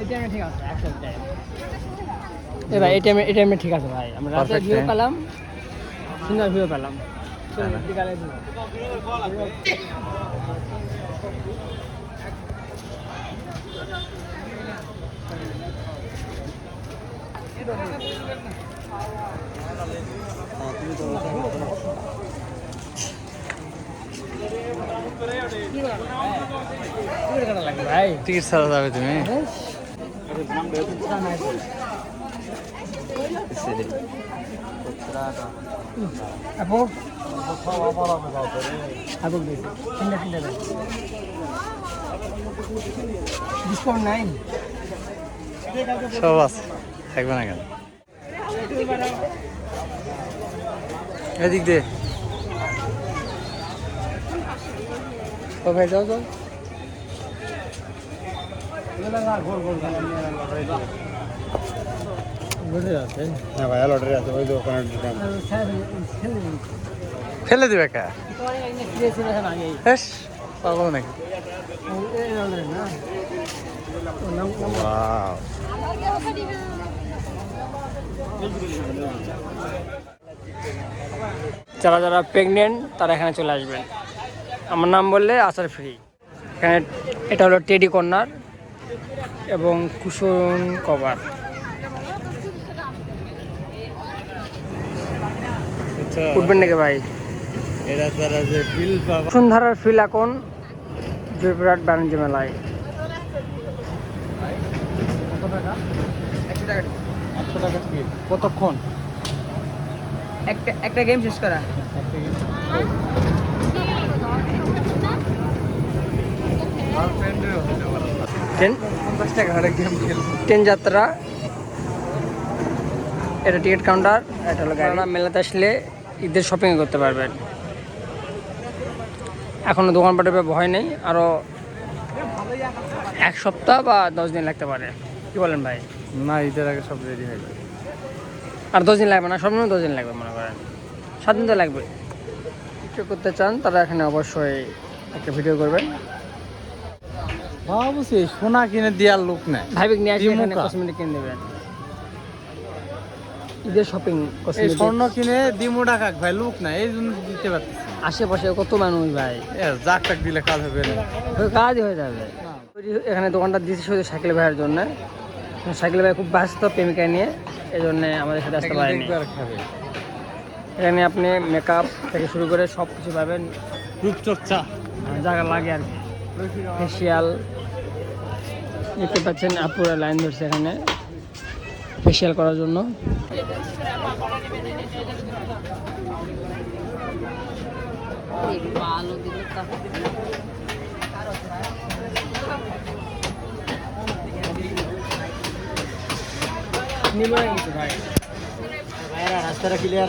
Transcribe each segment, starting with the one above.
এটিএমে ঠিক আছে একশো এ ভাই এটিএমে এটিএমে ঠিক আছে ভাই। আমরা রাতে ভিউ. পেলাম সুন্দর ভিউ পেলাম। বিকালে টিকিট ছাড়া যাবে তুমি? আপু আপু তিনটা তিনটা ডিসকাউন্ট নাই সব আছে, থাকবে না কেন? এদিক দিয়ে। ও ভাই, যাও যাও বুঝে যাচ্ছে হ্যাঁ ভাই লটারি আছে ওই দোকানের দোকান ফেলে দিবে. যারা যারা প্রেগনেন্ট তারা এখানে চলে আসবেন। আমার নাম বললে আসার ফ্রি এখানে এটা হলো টেডি কর্নার এবং কুশন কভার। উঠবেন নাকি ভাই? বসুন্ধরার ফিল এখন জয়পুরহাট বাণিজ্য মেলায়। কতক্ষণ? একটা একটা গেম শেষ করা। ট্রেন পঞ্চাশ গেম খেলব। ট্রেন যাত্রা এটা টিকিট কাউন্টার এটা হলো গাড়ি। মেলাতে আসলে ঈদের শপিং করতে পারবেন। এখনও দোকানপাটের ভয় নেই আরও এক সপ্তাহ বা দশ দিন লাগতে পারে। কি বলেন ভাই? না ঈদের আগে সব রেডি হয়ে যাবে। আর দশ দিন লাগবে না সর্বনিম্ন দশ দিন লাগবে মনে করেন। সাত দিন তো লাগবে কিছু করতে চান তারা এখানে অবশ্যই একটা ভিডিও করবেন। ভাবছি সোনা কিনে দেওয়ার লোক নাই। ভাইবিক নিয়ে আসে এখানে। কসমেটিক কিনে দেবেন ঈদের শপিং এই স্বর্ণ কিনে দিমু টাকা ভাই লোক নাই এই জন্য দিতে পারতেছি আশেপাশে কত মানুষ ভাই? জাক টাক দিলে কাজ হবে না। কাজই হয়ে যাবে। এখানে দোকানটা দিয়েছি শুধু সাইকেল ভাইয়ের জন্য। সাইকেল ভাই খুব ব্যস্ত প্রেমিকা নিয়ে এই জন্য আমাদের সাথে আসতে পারেনি। এখানে আপনি মেকআপ থেকে শুরু করে সব কিছু পাবেন। রূপচর্চা। যা লাগে আর কি। ফেসিয়াল দেখতে পাচ্ছেন আপুরা লাইন ধরছে এখানে ফেসিয়াল করার জন্য। ভাই রাস্তাটা ক্লিয়ার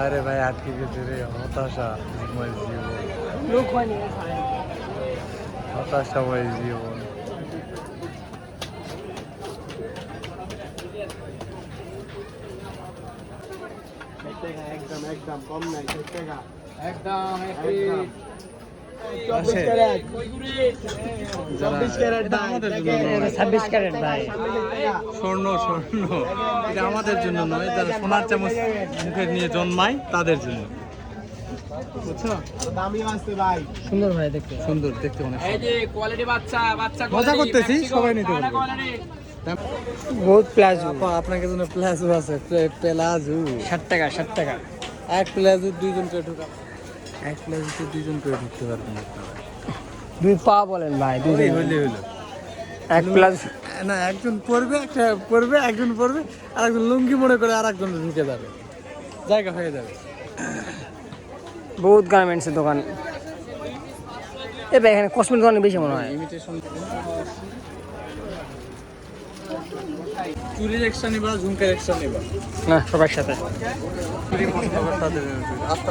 আরে ভাই আটকে গেছে রে। হতাশা জীবন। হতাশাময় জীবন। একদম একদম কম নাই টাকা একদম। ছাব্বিশ ক্যারেট ভাই। স্বর্ণ স্বর্ণ। এটা আমাদের জন্য নয়। যারা সোনার চামচ মুখে নিয়ে জন্মায় তাদের জন্য। বুঝছ? দামি আসছে ভাই। সুন্দর ভাই দেখতে। সুন্দর দেখতে অনেক সুন্দর। যে কোয়ালিটি বাচ্চা বাচ্চা মজা করতেছি সবাই নিতে বহুত প্লাজো। আপনাকে জন্য প্লাজো আছে প্লে- প্লাজো। ষাট টাকা ষাট টাকা। এক প্লাজো দুইজন ঢুকা এক প্লাজোতে দুইজন করে ঢুকতে পারবেন আপনারা। দুই পা বলেন ভাই দুই ওই হইলে হইল এক প্লাস না একজন পড়বে একটা পড়বে একজন পড়বে আর একজন লুঙ্গি মনে করে আর একজন ঢুকে যাবে। জায়গা হয়ে যাবে। বহুত গার্মেন্টসের দোকান। এবার এখানে কসমেটিক দোকান বেশি মনে হয়। ইমিটেশন চুরির এক্সট্রা নিবা ঝুমকের এক্সট্রা নিবা। না সবার সাথে। চুরি মস্ত আবার তাদের আস্তে।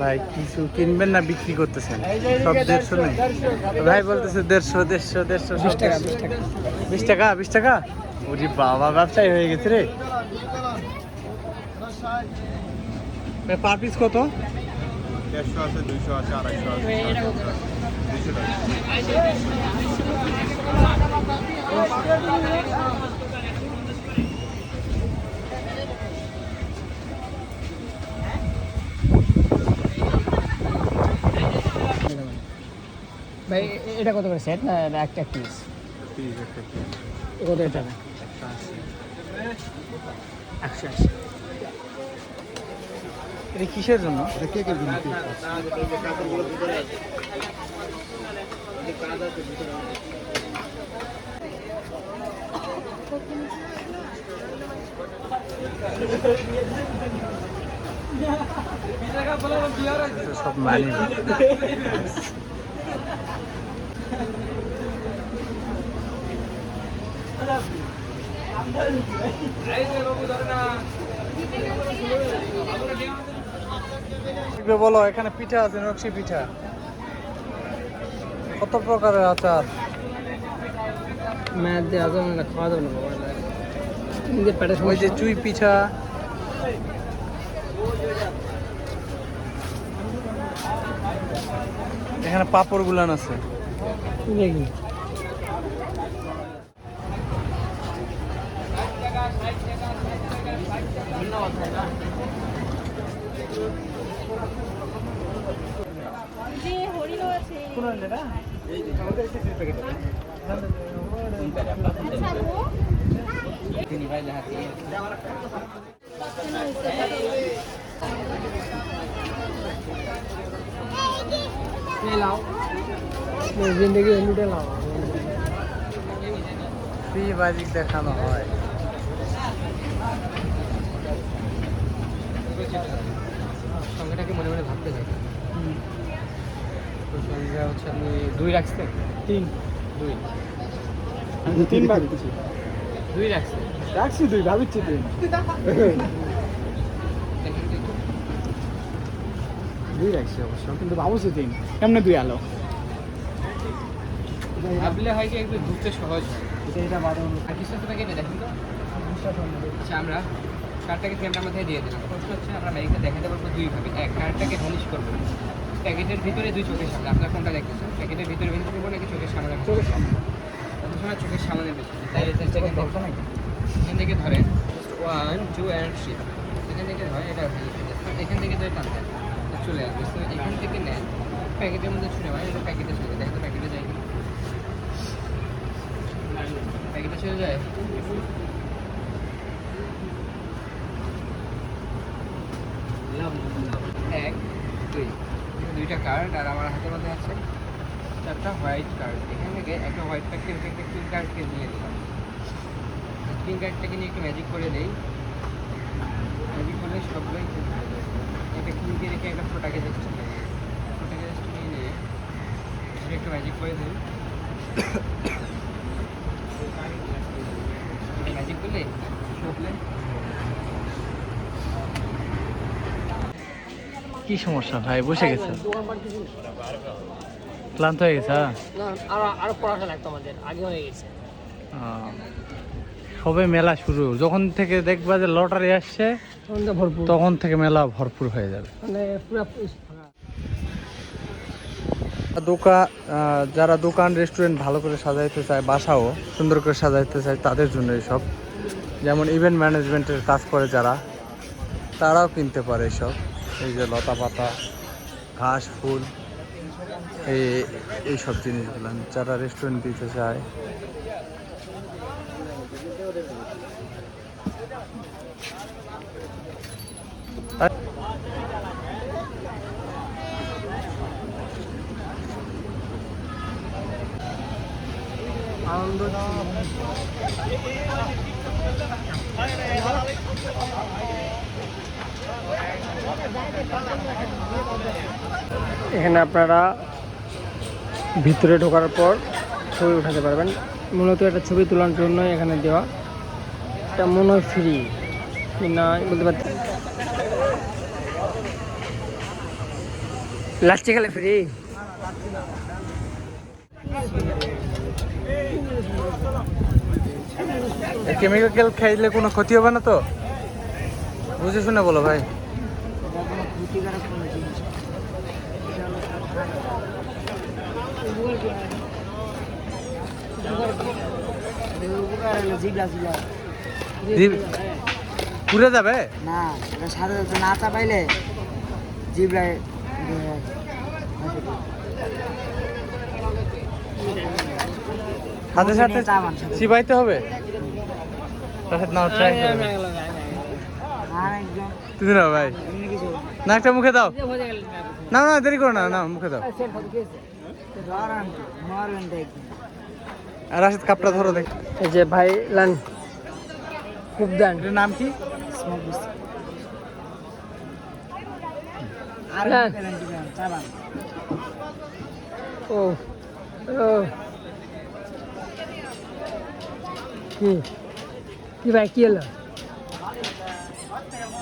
ভাই কিছু কিনবেন না বিক্রি করতেছেন? সব দেড়শো নেই। ভাই বলতেছে দেড়শো দেড়শো দেড়শো বিশ টাকা বিশ টাকা। বিশ টাকা বিশ টাকা? ওরে বাবা ব্যবসায়ী হয়ে গেছে রে। পার পিস কত? দেড়শো আছে দুইশো আছে আড়াইশো আছে। দুইশো টাকা। এটা কত করে সেট না এটা একটা পিস কত এটা? একশো আশি। এটা কিসের জন্য? কে কে দিন সব মানি বলো এখানে পিঠা আছে নকশি পিঠা। কত প্রকারের আচার? দিয়ে খাওয়া না ওই যে চুই পিঠা। এখানে পাপড় গুলান আছে দেখি যে হরিণও আছে আচ্ছা গো লাও জিন্দগি লুটে লাও বাজিক দেখানো হয় সংখ্যাটাকে মনে মনে ভাবতে চাই। তো সংখ্যা হচ্ছে আপনি দুই রাখছেন তিন। দুই। আমি তিন দিচ্ছি। দুই রাখছেন রাখছি দুই ভাবিচ্ছি তিন। দুই রাখছি অবশ্য কিন্তু ভাবছি তিন। কেমনে দুই আলো? ভাবলে হয় কি একটু বুঝতে সহজ হয়। এটা এটা বারণ আর কিছু তো দেখেন তো? আচ্ছা আমরা। কার্ডটাকে ক্যামেরার মধ্যে দিয়ে দিলাম। প্রশ্ন হচ্ছে আমরা ম্যাজিকটা দেখাতে পারব দুইভাবে। এক কার্ডটাকে ভ্যানিশ করব। প্যাকেটের ভিতরে দুই চোখের সামনে। আপনার কোনটা দেখতেছেন? প্যাকেটের ভিতরে ভ্যানিশ করব নাকি চোখের সামনে চোখের সামনে। কত সময় চোখের সামনে বেশি তাই এখান থেকে ধরে ওয়ান টু অ্যান্ড থ্রি এখান থেকে ধরে এটা হয়ে এখান থেকে ধরে টানতে চলে আসবে। তো এখান থেকে নেন। প্যাকেটের মধ্যে ছুঁড়ে মানে এটা প্যাকেটে চলে যায়। দেখো প্যাকেটে যায় প্যাকেটে চলে যায় এক দুই দুইটা কার্ড আর আমার হাতের মধ্যে আছে চারটা হোয়াইট কার্ড এখান থেকে একটা হোয়াইট কার্ডকে একটা পিঙ্ক কার্ডকে নিয়ে দিলাম। পিঙ্ক কার্ডটাকে নিয়ে একটু ম্যাজিক করে দেই। ম্যাজিক করলে সবগুলোই একটা কিনকে রেখে একটা ফোটাকে জাস্ট ফোটাকে জাস্ট নিয়ে নিয়ে একটু ম্যাজিক করে দিই ম্যাজিক করলে শুকলে কি সমস্যা ভাই? বসে গেছে ক্লান্ত হয়ে গেছে হ্যাঁ? আরও আরও পড়াশোনা লাগতো আমাদের আগে হয়ে গেছে। সবে মেলা শুরু। যখন থেকে দেখবা যে লটারি আসছে তখন ভরপুর। তখন থেকে মেলা ভরপুর হয়ে যাবে। মানে দোকান যারা দোকান রেস্টুরেন্ট ভালো করে সাজাইতে চায় বাসাও সুন্দর করে সাজাইতে চায় তাদের জন্য এইসব যেমন ইভেন্ট ম্যানেজমেন্টের কাজ করে যারা তারাও কিনতে পারে এসব। এই যে লতা পাতা ঘাস ফুল এই এইসব জিনিসগুলো। যারা রেস্টুরেন্ট দিতে চায়। এখানে আপনারা ভিতরে ঢোকার পর ছবি উঠাতে পারবেন। মূলত একটা ছবি তোলার জন্য এখানে দেওয়া। এটা মনে হয় ফ্রি না, বলতে পারছি লাচ্ছি খেলে ফ্রি কেমিক্যাল খাইলে কোনো ক্ষতি হবে না তো? বুঝে শুনে বলো ভাই। জিভ পুড়ে যাবে? না এটা সাথে সাথে না চাপাইলে জিবলায় সাথে সাথে চিবাইতে হবে? ট্রাই করবে আরেকজন। তুমি নাও ভাই? না একটা মুখে দাও। না না দেরি করো না না মুখে দাও। রাশিদ কাপটা ধরো দেখ। এই যে ভাই লান। খুব দান। এটার নাম কি? আর। ও ও। কি? কি ভাই কি হলো?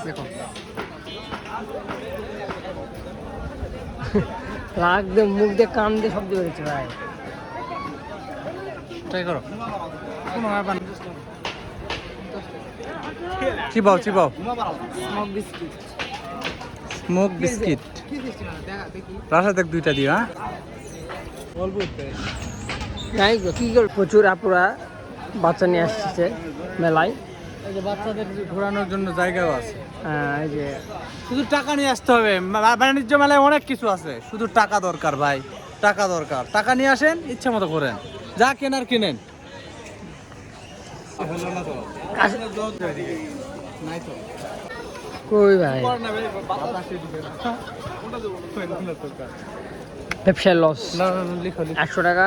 দেখো। দিয়ে মুখ দিয়ে কান দিয়ে শব্দ বেরোচ্ছে ভাই। ট্রাই করো। চিবাও চিবাও স্মোক বিস্কিট স্মোক বিস্কিট রাশা দেখ দুইটা দিও হ্যাঁ? গো, কি করে প্রচুর আপুরা বাচ্চা নিয়ে আসছে মেলায়। এই যে বাচ্চাদের ঘোরানোর জন্য জায়গাও আছে। এই যে। শুধু টাকা নিয়ে আসতে হবে। বাণিজ্য মেলায় অনেক কিছু আছে। শুধু টাকা দরকার ভাই। টাকা দরকার। টাকা নিয়ে আসেন ইচ্ছে মতো করেন। যা কেনার কিনেন। কই ভাই? ব্যবসায় লস। একশো টাকা।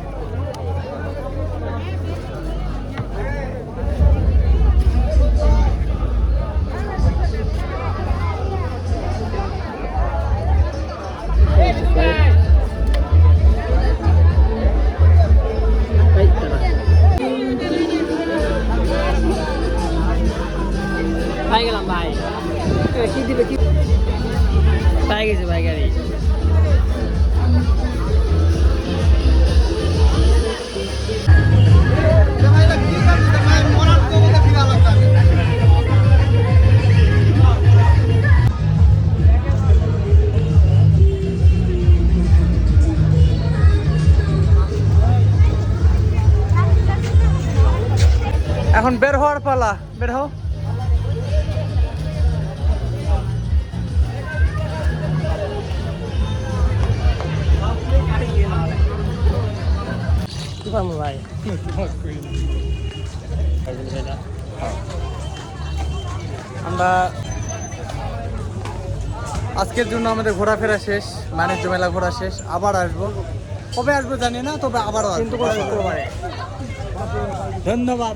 বের হও। আমরা আজকের জন্য আমাদের ঘোরাফেরা শেষ বাণিজ্য মেলা ঘোরা শেষ আবার আসব। কবে আসব জানি না তবে আবারও আসব। কিন্তু ধন্যবাদ।